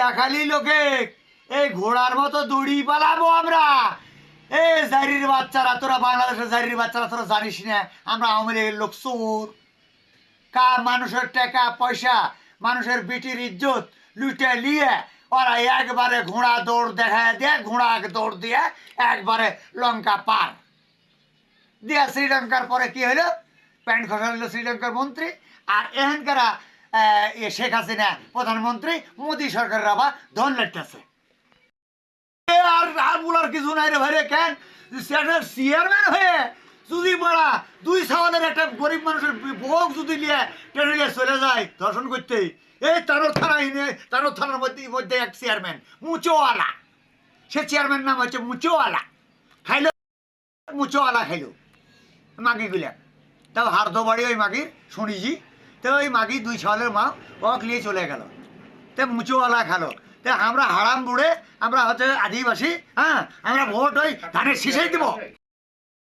দেখালি লোকে। এই ঘোড়ার মতো দড়ি পালাবো আমরা। এ জারির বাচ্চারা, তোরা বাংলাদেশের জারির বাচ্চারা, তোরা জানিস না, আমরা আওয়ামী লীগের লোক চোর। কা মানুষের টাকা, পয়সা, মানুষের বিটির ইজ্জত লুটে নিয়ে ওরা একবারে ঘোড়া দৌড় দেখায় দিয়ে, ঘোড়া দৌড় দিয়ে একবারে লঙ্কা পার। দিয়া শ্রীলঙ্কার পরে কি হলো? প্যান্ট খসাল হলো শ্রীলঙ্কার মন্ত্রী। আর এখানকার শেখ হাসিনা, প্রধানমন্ত্রী, মোদী সরকারের আবার ধন লাগতেছে। আর আর বলার কিছু নাই রে ভাই রে, কেন? চেয়ারম্যান হয়ে যদি বড়া দুই সাওয়ালের একটা গরিব মানুষের ভোগ যদি নিয়ে ট্রেনে চলে যায় দর্শন করতে, এই তানোর থানা তানোর থানার মধ্যে মধ্যে এক চেয়ারম্যান মুচোওয়ালা সে চেয়ারম্যান নাম হচ্ছে মুচোওয়ালা খাইলো মুচোওয়ালা খাইলো। মাগি গুলা। তাও হার্দ বাড়ি ওই মাগির, শুনিছি। তো ওই মাগি দুই ছলের মা ওক নিয়ে চলে গেল। তে মুচুওয়ালা খালো। তে আমরা হারাম বুড়ে আমরা হচ্ছে আদিবাসী হ্যাঁ আমরা ভোট ওই ধানের শীষেই দিব।